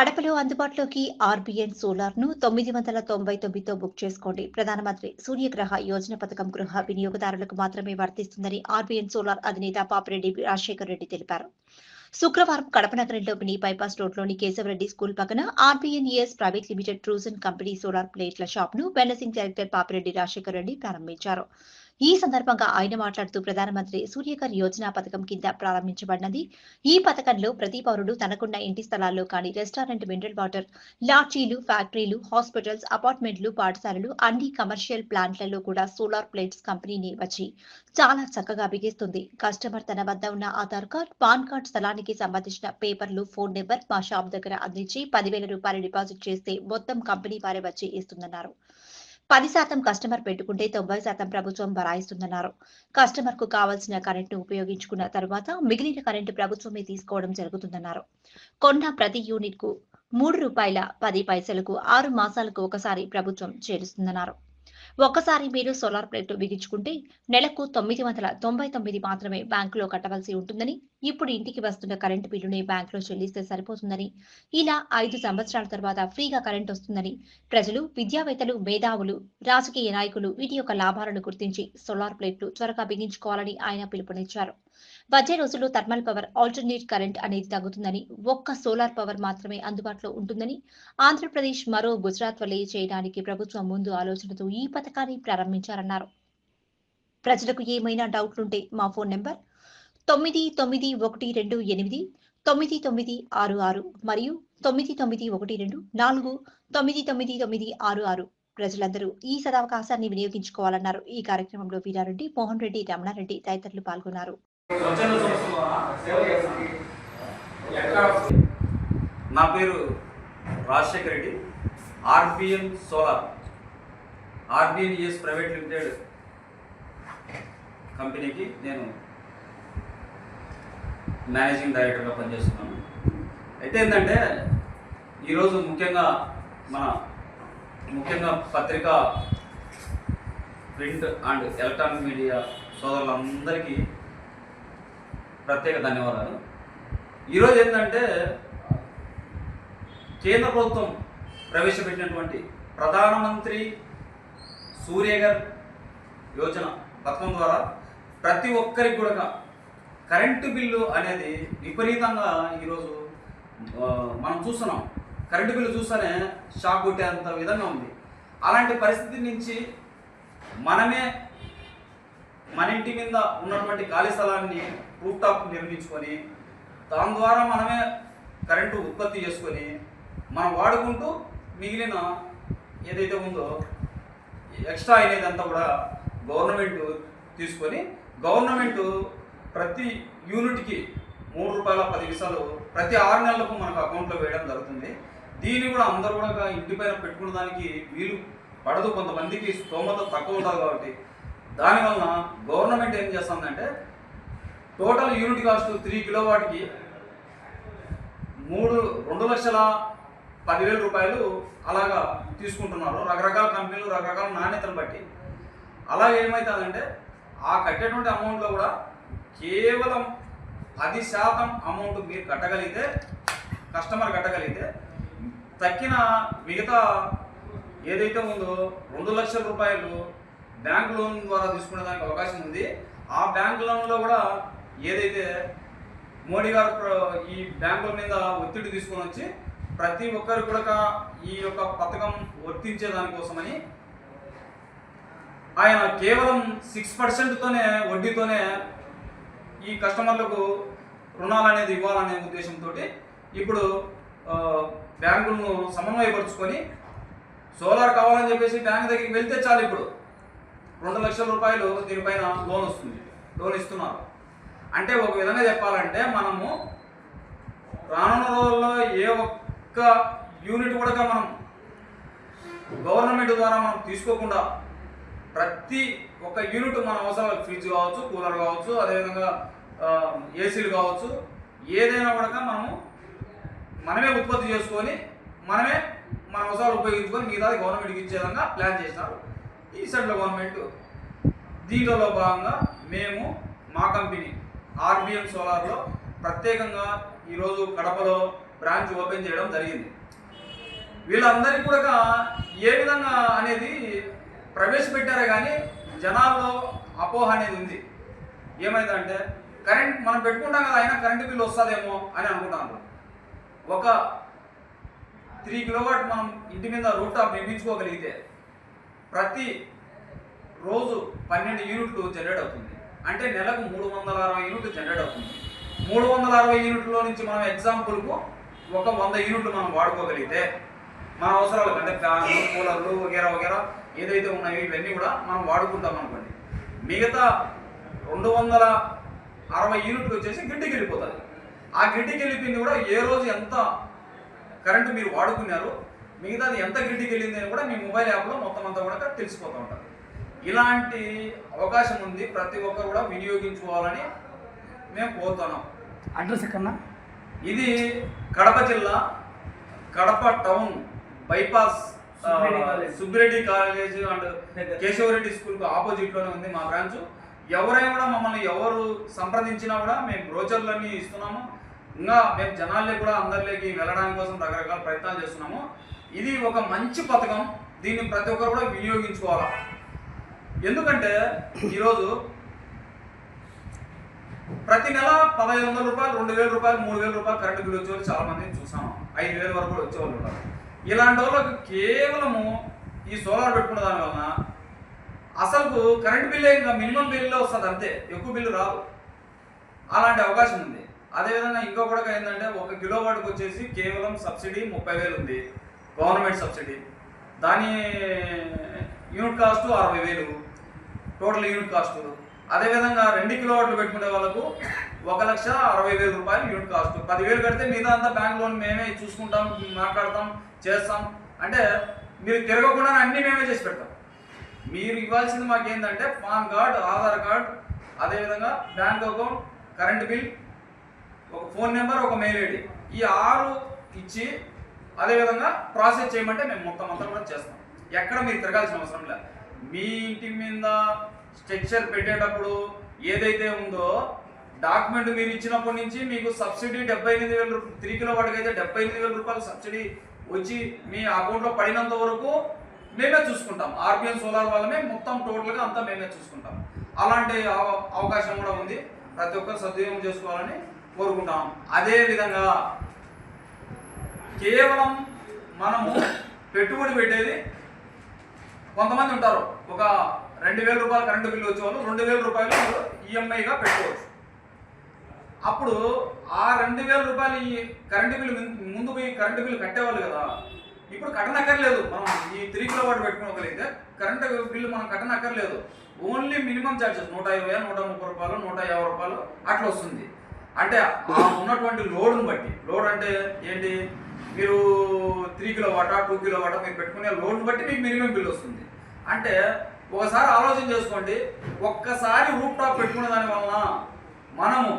కడపలో అందుబాటులోకి ఆర్బిఎన్ సోలార్ను తొమ్మిది వందల తొంభై తొమ్మిదితో బుక్ చేసుకోండి. ప్రధానమంత్రి సూర్యగ్రహ యోజన పథకం గృహ వినియోగదారులకు మాత్రమే వర్తిస్తుందని ఆర్బిఎన్ సోలార్ అధినేత పాపిరెడ్డి రాజశేఖర్ రెడ్డి తెలిపారు. శుక్రవారం కడప నగరంలో మినీ బైపాస్ రోడ్లోని కేశవరెడ్డి స్కూల్ పక్కన R B N E S private limited Trujon company solar ప్లేట్ల షాప్ను బెన్నసింగ్ డైరెక్టర్ పాపిరెడ్డి రాజశేఖర్ రెడ్డి ప్రారంభించారు. ఈ సందర్భంగా ఆయన మాట్లాడుతూ ప్రధానమంత్రి సూర్యకర్ యోజన పథకం కింద ప్రారంభించబడినది. ఈ పథకంలో ప్రతి పౌరుడు తనకున్న ఇంటి స్థలాల్లో కానీ రెస్టారెంట్ మినరల్ వాటర్ లాడ్జీలు ఫ్యాక్టరీలు హాస్పిటల్స్ అపార్ట్మెంట్లు పాఠశాలలు అన్ని కమర్షియల్ ప్లాంట్లలో కూడా సోలార్ ప్లేట్స్ కంపెనీని వచ్చి చాలా చక్కగా బిగిస్తుంది. కస్టమర్ తన వద్ద ఉన్న ఆధార్ కార్డ్ పాన్ కార్డ్ స్థలానికి సంబంధించిన పేపర్లు ఫోన్ నెంబర్ మా షాప్ దగ్గర అందించి పదివేల రూపాయలు డిపాజిట్ చేస్తే మొత్తం కంపెనీ వారే వచ్చి ఇస్తుందన్నారు. పది శాతం కస్టమర్ పెట్టుకుంటే తొంభై శాతం ప్రభుత్వం బరాయిస్తుందన్నారు కస్టమర్కు కావాల్సిన కరెంట్ను ఉపయోగించుకున్న తర్వాత మిగిలిన కరెంటు ప్రభుత్వమే తీసుకోవడం జరుగుతుందన్నారు. కొన్న ప్రతి యూనిట్కు మూడు రూపాయల పది పైసలకు ఆరు మాసాలకు ఒకసారి ప్రభుత్వం చేరుస్తుందన్నారు. ఒక్కసారి మీరు సోలార్ ప్లేట్ బిగించుకుంటే నెలకు తొమ్మిది వందల తొంభై తొమ్మిది మాత్రమే బ్యాంకులో కట్టవలసి ఉంటుందని ఇప్పుడు ఇంటికి వస్తున్న కరెంటు బిల్లుని బ్యాంకులో చెల్లిస్తే సరిపోతుందని. ఇలా ఐదు సంవత్సరాల తర్వాత ఫ్రీగా కరెంట్ వస్తుందని ప్రజలు విద్యావేత్తలు మేధావులు రాజకీయ నాయకులు వీటి యొక్క లాభాలను గుర్తించి సోలార్ ప్లేట్లు త్వరగా బిగించుకోవాలని ఆయన పిలుపునిచ్చారు. వచ్చే రోజుల్లో థర్మల్ పవర్ ఆల్టర్నేట్ కరెంట్ అనేది తగ్గుతుందని ఒక్క సోలార్ పవర్ మాత్రమే అందుబాటులో ఉంటుందని ఆంధ్రప్రదేశ్ మరో గుజరాత్ వలె చేయడానికి ప్రభుత్వం ముందు ఆలోచనతో ఈ పథకాన్ని ప్రారంభించారన్నారు. ప్రజలకు ఏమైనా డౌట్లుంటే మా ఫోన్ నెంబర్ తొమ్మిది తొమ్మిది ఒకటి రెండు ఎనిమిది తొమ్మిది తొమ్మిది ఆరు ఆరు మరియు తొమ్మిది తొమ్మిది ఒకటి రెండు నాలుగు తొమ్మిది తొమ్మిది తొమ్మిది ఆరు ఆరు ప్రజలందరూ ఈ సదవకాశాన్ని వినియోగించుకోవాలన్నారు. ఈ కార్యక్రమంలో వీరారెడ్డి మోహన్ రెడ్డి రమణారెడ్డి తదితరులు పాల్గొన్నారు. నా పేరు Rajasekhar Reddy R B N solar R B N private limited కంపెనీకి నేను మేనేజింగ్ డైరెక్టర్గా పనిచేస్తున్నాను అయితే ఏంటంటే ఈరోజు ముఖ్యంగా మన ముఖ్యంగా పత్రికా ప్రింట్ అండ్ ఎలక్ట్రానిక్ మీడియా సోదరులందరికీ ప్రత్యేక ధన్యవాదాలు. ఈరోజు ఏంటంటే కేంద్ర ప్రభుత్వం ప్రవేశపెట్టినటువంటి ప్రధానమంత్రి సూర్యగర్ యోజన పథకం ద్వారా ప్రతి ఒక్కరికి కూడా కరెంటు బిల్లు అనేది విపరీతంగా ఈరోజు మనం చూస్తున్నాం. కరెంటు బిల్లు చూస్తేనే షాక్ కొట్టేంత విధంగా ఉంది. అలాంటి పరిస్థితి నుంచి మనమే మన ఇంటి మీద ఉన్నటువంటి ఖాళీ స్థలాన్ని రూఫ్ టాప్ నిర్మించుకొని దాని ద్వారా మనమే కరెంటు ఉత్పత్తి చేసుకొని మనం వాడుకుంటూ మిగిలిన ఏదైతే ఉందో ఎక్స్ట్రా అయినదంతా కూడా గవర్నమెంట్ తీసుకొని గవర్నమెంట్ ప్రతి యూనిట్కి మూడు రూపాయల పది విసాలు ప్రతి ఆరు నెలలకు మనకు అకౌంట్లో వేయడం జరుగుతుంది. దీన్ని కూడా అందరూ కూడా ఇంటి పైన పెట్టుకున్న దానికి వీలు పడదు. కొంతమందికి స్తోమత తక్కువ ఉంటుంది కాబట్టి. దానివలన గవర్నమెంట్ ఏం చేస్తుందంటే total unit cost three kilo వాటికి మూడు రెండు లక్షల పదివేల రూపాయలు అలాగా తీసుకుంటున్నారు. రకరకాల కంపెనీలు రకరకాల నాణ్యతను బట్టి. అలాగే ఏమవుతుందంటే ఆ కట్టేటువంటి అమౌంట్లో కూడా కేవలం పది శాతం అమౌంట్ మీరు కట్టగలిగితే కస్టమర్ కట్టగలిగితే తక్కిన మిగతా ఏదైతే ఉందో రెండు లక్షల రూపాయలు బ్యాంక్ లోన్ ద్వారా తీసుకునే దానికి అవకాశం ఉంది. ఆ బ్యాంక్ లోన్లో కూడా ఏదైతే మోడీ గారు ఈ బ్యాంకుల మీద ఒత్తిడి తీసుకొని వచ్చి ప్రతి ఒక్కరు కూడా ఈ యొక్క పథకం వర్తించే దానికోసమని ఆయన కేవలం సిక్స్ పర్సెంట్తోనే వడ్డీతోనే ఈ కస్టమర్లకు రుణాలు అనేది ఇవ్వాలనే ఉద్దేశంతో ఇప్పుడు బ్యాంకులను సమన్వయపరుచుకొని సోలార్ కావాలని చెప్పేసి బ్యాంక్ దగ్గరికి వెళ్తే చాలు ఇప్పుడు. రెండు లక్షల రూపాయలు దీనిపైన లోన్ వస్తుంది. లోన్ ఇస్తున్నారు. అంటే ఒక విధంగా చెప్పాలంటే మనము రానున్న రోజుల్లో ఏ ఒక్క యూనిట్ కూడా మనం గవర్నమెంట్ ద్వారా మనం తీసుకోకుండా ప్రతి ఒక్క యూనిట్ మన అవసరాలు ఫ్రిడ్జ్ కావచ్చు కూలర్ కావచ్చు అదేవిధంగా ఏసీలు కావచ్చు ఏదైనా కూడా మనము మనమే ఉత్పత్తి చేసుకొని మనమే మన అవసరాలు ఉపయోగించుకొని మిగతాది గవర్నమెంట్కి ఇచ్చే విధంగా ప్లాన్ చేసినారు. ఈ సెంట్రల్ గవర్నమెంట్ దీంట్లో భాగంగా మేము మా కంపెనీ ఆర్బిఎం సోలార్లో ప్రత్యేకంగా ఈరోజు కడపలో బ్రాంచ్ ఓపెన్ చేయడం జరిగింది. వీళ్ళందరికీ కూడా ఏ విధంగా అనేది ప్రవేశపెట్టారే కానీ జనాల్లో అపోహ అనేది ఉంది. ఏమైందంటే కరెంట్ మనం పెట్టుకుంటాం కదా అయినా కరెంటు బిల్లు వస్తుందేమో అని అనుకుంటాను ఒక త్రీ కిలోవాట్ మనం ఇంటి మీద రూట్ టాప్ నిర్మించుకోగలిగితే ప్రతి రోజు పన్నెండు యూనిట్లు జనరేట్ అవుతుంది. అంటే నెలకు మూడు వందల అరవై యూనిట్లు జనరేట్ అవుతుంది. మూడు వందల అరవై యూనిట్లో నుంచి మనం ఎగ్జాంపుల్కు ఒక వంద యూనిట్లు మనం వాడుకోగలిగితే మన అవసరాలు అంటే ఫ్యాన్లు కూలర్లు వగేరా వగేరా ఏదైతే ఉన్నాయో ఇవన్నీ కూడా మనం వాడుకుంటాం అనుకోండి. మిగతా రెండు వందల అరవై యూనిట్లు వచ్చేసి గిడ్డికి వెళ్ళిపోతుంది ఆ గిడ్డికి వెళ్ళిపోయింది కూడా ఏ రోజు ఎంత కరెంటు మీరు వాడుకున్నారు మిగతాది ఎంత గిడ్డికి వెళ్ళింది అని కూడా మీ మొబైల్ యాప్లో మొత్తం అంతా కూడా తెలిసిపోతూ ఉంటుంది. ఇలాంటి అవకాశం ఉంది. ప్రతి ఒక్కరు కూడా వినియోగించుకోవాలని మేము కోరుతున్నాం. అడ్రస్ ఎక్కడన్నా? ఇది కడప జిల్లా Kadapa town bypass Subbireddy college. And. Keshavareddy స్కూల్కు ఆపోజిట్లోనే ఉంది మా బ్రాంచ్. ఎవరైనా కూడా మమ్మల్ని ఎవరు సంప్రదించినా కూడా మేము బ్రోచర్లన్నీ ఇస్తున్నాము. ఇంకా మేము జనాల్లో కూడా అందరిలోకి వెళ్ళడానికి కోసం రకరకాల ప్రయత్నాలు చేస్తున్నాము. ఇది ఒక మంచి పథకం. దీన్ని ప్రతి ఒక్కరు కూడా వినియోగించుకోవాలి? ఎందుకంటే ఈరోజు ప్రతి నెల పదహైదు వందల రూపాయలు రెండు వేల రూపాయలు మూడు వేల రూపాయలు కరెంటు బిల్లు వచ్చేవాళ్ళు చాలా మందిని చూసాము ఐదు వేల వరకు వచ్చేవాళ్ళు ఉన్నారు ఇలాంటి వాళ్ళకి కేవలము ఈ సోలార్ పెట్టుకున్న దాని వలన అసలు కరెంట్ బిల్లు ఇంకా మినిమం బిల్లు వస్తుంది అంతే. ఎక్కువ బిల్లు రావు. అలాంటి అవకాశం ఉంది. అదేవిధంగా ఇంకో కూడా ఏంటంటే ఒక కిలో వాటికి వచ్చేసి కేవలం సబ్సిడీ ముప్పై వేలు ఉంది. Government subsidy. దాని యూనిట్ కాస్ట్ అరవై వేలు. టోటల్ యూనిట్ కాస్ట్ అదేవిధంగా రెండు కిలో వాట్లు పెట్టుకునే వాళ్ళకు ఒక లక్ష అరవై వేల రూపాయలు యూనిట్ కాస్ట్ పదివేలు కడితే మిగతా అంతా బ్యాంక్ లోన్ మేమే చూసుకుంటాం మాట్లాడతాం చేస్తాం. అంటే మీరు తిరగకుండా అన్నీ మేమే చేసి పెడతాం. మీరు ఇవ్వాల్సింది మాకు ఏంటంటే పాన్ కార్డ్ ఆధార్ కార్డ్ అదేవిధంగా బ్యాంక్ అకౌంట్ కరెంట్ బిల్ ఒక ఫోన్ నెంబర్ ఒక మెయిల్ ఐడి. ఈ ఆరు ఇచ్చి అదేవిధంగా ప్రాసెస్ చేయమంటే మేము మొత్తం అంతా కూడా చేస్తాం. ఎక్కడ మీరు తిరగాల్సిన అవసరం లేదు మీ ఇంటి మీద స్ట్రక్చర్ పెట్టేటప్పుడు ఏదైతే ఉందో డాక్యుమెంట్ మీరు ఇచ్చినప్పటి నుంచి మీకు సబ్సిడీ డెబ్బై ఎనిమిది వేల రూపాయలు త్రీ కిలో వాటికి అయితే డెబ్బై ఎనిమిది వేల రూపాయలు సబ్సిడీ వచ్చి మీ అకౌంట్లో పడినంత వరకు మేమే చూసుకుంటాం. ఆర్బిఎన్ సోలార్ వాళ్ళమే మొత్తం టోటల్గా అంతా మేమే చూసుకుంటాం. అలాంటి అవ- అవకాశం కూడా ఉంది. ప్రతి ఒక్కరు సద్వినియోగం చేసుకోవాలని కోరుకుంటాం. అదే విధంగా కేవలం మనము పెట్టుబడి పెట్టేది కొంతమంది ఉంటారు. ఒక రెండు వేల రూపాయలు కరెంటు బిల్లు వచ్చేవాళ్ళు రెండు వేల రూపాయలు ఈఎంఐగా పెట్టుకోవచ్చు. అప్పుడు ఆ రెండు వేల రూపాయలు ఈ కరెంటు బిల్లు ముందు పోయి కరెంటు బిల్లు కట్టేవాళ్ళు కదా. ఇప్పుడు కట్టనక్కర్లేదు. మనం ఈ త్రీ కిలో వాటి పెట్టుకోగలిగితే కరెంట్ బిల్లు మనం కట్టనక్కర్లేదు. ఓన్లీ మినిమం ఛార్జెస్ నూట ఇరవై నూట ముప్పై రూపాయలు నూట యాభై రూపాయలు అట్లా వస్తుంది. అంటే ఆ ఉన్నటువంటి లోడ్ని బట్టి. లోడ్ అంటే ఏంటి? మీరు త్రీ కిలో వాటా టూ కిలో వాటా మీరు పెట్టుకునే లోడ్ని బట్టి మీకు మినిమం బిల్ వస్తుంది. అంటే ఒకసారి ఆలోచన చేసుకోండి. ఒక్కసారి రూప్ టాప్ పెట్టుకునే దాని వలన మనము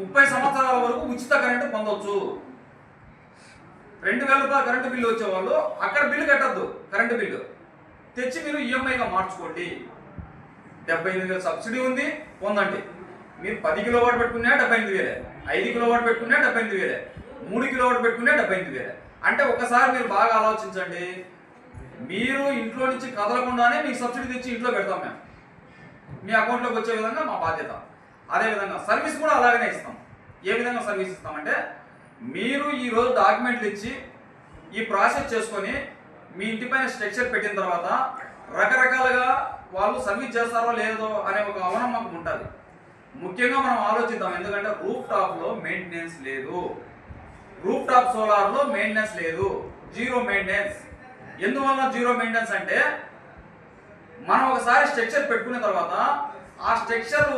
ముప్పై సంవత్సరాల వరకు ఉచిత కరెంటు పొందవచ్చు రెండు వేల రూపాయలు కరెంటు బిల్లు వచ్చేవాళ్ళు అక్కడ బిల్లు కట్టద్దు కరెంటు బిల్లు. తెచ్చి మీరు ఈఎంఐగా మార్చుకోండి. డెబ్బై ఎనిమిది వేల సబ్సిడీ ఉంది పొందండి. మీరు పది కిలో వాట్ పెట్టుకున్నా డెబ్బై ఎనిమిది వేలే ఐదు కిలో వాట్ పెట్టుకున్నా డెబ్బై ఎనిమిది వేలే మూడు కిలో వాట్ పెట్టుకున్నా డెబ్బై ఎనిమిది వేలే. అంటే ఒకసారి మీరు బాగా ఆలోచించండి. మీరు ఇంట్లో నుంచి కదలకుండానే మీకు సబ్సిడీ తెచ్చి ఇంట్లో పెడతాం మేము. మీ అకౌంట్లోకి వచ్చే విధంగా మా బాధ్యత. అదేవిధంగా సర్వీస్ కూడా అలాగనే ఇస్తాం. ఏ విధంగా సర్వీస్ ఇస్తామంటే మీరు ఈరోజు డాక్యుమెంట్లు ఇచ్చి ఈ ప్రాసెస్ చేసుకొని మీ ఇంటిపైన స్ట్రక్చర్ పెట్టిన తర్వాత రకరకాలుగా వాళ్ళు సర్వీస్ చేస్తారో లేదో అనే ఒక అవనమ్మకం ఉంటుంది. ముఖ్యంగా మనం ఆలోచిద్దాం. ఎందుకంటే రూఫ్ టాప్లో మెయింటెనెన్స్ లేదు. రూఫ్ టాప్ సోలార్లో మెయింటెనెన్స్ లేదు. జీరో మెయింటెనెన్స్ ఎందువల్ల జీరో మెయింటెనెన్స్ అంటే మనం ఒకసారి స్ట్రక్చర్ పెట్టుకున్న తర్వాత ఆ స్ట్రక్చర్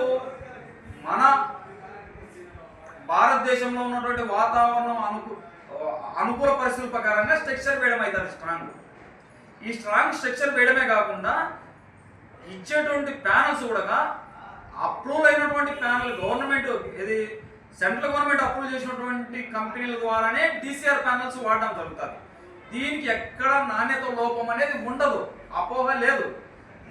మన భారతదేశంలో ఉన్నటువంటి వాతావరణం అనుకు అనుకూల పరిస్థితుల ప్రకారంగా స్ట్రక్చర్ వేయడం అవుతుంది స్ట్రాంగ్. ఈ స్ట్రాంగ్ స్ట్రక్చర్ వేయడమే కాకుండా ఇచ్చేటువంటి ప్యానల్స్ కూడా అప్రూవ్ అయినటువంటి ప్యానల్ గవర్నమెంట్ ఇది సెంట్రల్ గవర్నమెంట్ అప్రూవ్ చేసినటువంటి కంపెనీల ద్వారానే డిసిఆర్ ప్యానల్స్ వాడడం జరుగుతుంది. దీనికి ఎక్కడ నాణ్యత లోపం అనేది ఉండదు అపోహ లేదు.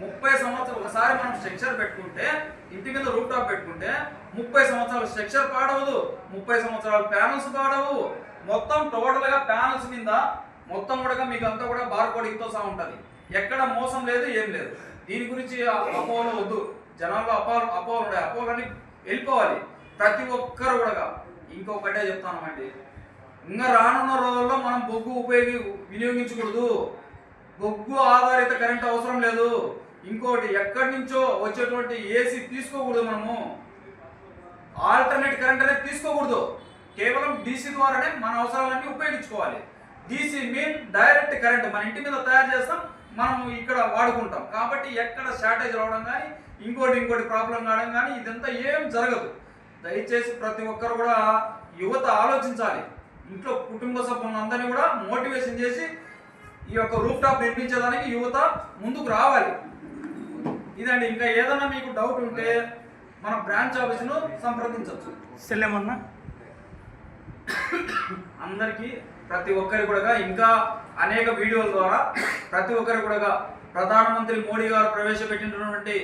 ముప్పై సంవత్సరాలు ఒకసారి మనం స్ట్రక్చర్ పెట్టుకుంటే ఇంటి మీద రూప్ టాప్ పెట్టుకుంటే ముప్పై సంవత్సరాల స్ట్రక్చర్ పాడవదు ముప్పై సంవత్సరాల ప్యానల్స్ పాడవు. మొత్తం టోటల్గా ప్యానల్స్ మీద మొత్తం కూడా మీకు అంతా కూడా బార్ కోడింగ్ సహా ఉంటుంది. ఎక్కడ మోసం లేదు ఏం లేదు. దీని గురించి అపోహలు వద్దు. జనాల్లో అపోహ అపోహలు ఉన్నాయి అపోహలన్నీ వెళ్ళిపోవాలి. ప్రతి ఒక్కరు కూడా ఇంకొకటే చెప్తానమండి. ఇంకా రానున్న రోజుల్లో మనం బొగ్గు ఉపయోగి వినియోగించకూడదు. బొగ్గు ఆధారిత కరెంట్ అవసరం లేదు. ఇంకోటి ఎక్కడి నుంచో వచ్చేటువంటి ఏసీ తీసుకోకూడదు మనము. ఆల్టర్నేట్ కరెంట్ అనేది తీసుకోకూడదు. కేవలం డీసీ ద్వారానే మన అవసరాలన్నీ ఉపయోగించుకోవాలి. డీసీ మీన్ డైరెక్ట్ కరెంట్ మన ఇంటి మీద తయారు చేస్తాం మనం ఇక్కడ వాడుకుంటాం. కాబట్టి ఎక్కడ షార్టేజ్ రావడం కానీ ఇంకోటి ఇంకోటి ప్రాబ్లం కావడం కానీ ఇదంతా ఏం జరగదు. దయచేసి ప్రతి ఒక్కరు కూడా యువత ఆలోచించాలి. ఇంట్లో కుటుంబ సభ్యులందరినీ కూడా మోటివేషన్ చేసి ఈ యొక్క రూప్ టాప్ నిర్మించడానికి యువత ముందుకు రావాలి. ఇదండి ఇంకా ఏదైనా మీకు డౌట్ ఉంటే మన బ్రాంచ్ ఆఫీసును సంప్రదించవచ్చు. సెల్లెమన్నా? అందరికీ ప్రతి ఒక్కరి కూడా ఇంకా అనేక వీడియోల ద్వారా ప్రతి ఒక్కరి కూడా ప్రధానమంత్రి మోడీ గారు ప్రవేశపెట్టినటువంటి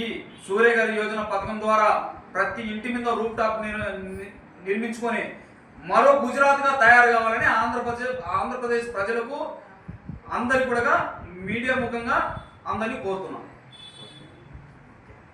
ఈ సూర్య గారి యోజన పథకం ద్వారా ప్రతి ఇంటి మీద రూప్ టాప్ నిర్మించుకొని మరో గుజరాత్గా తయారు కావాలని ఆంధ్రప్రదేశ్ ఆంధ్రప్రదేశ్ ప్రజలకు అందరికి కూడా మీడియా ముఖంగా అందరినీ కోరుతున్నాం.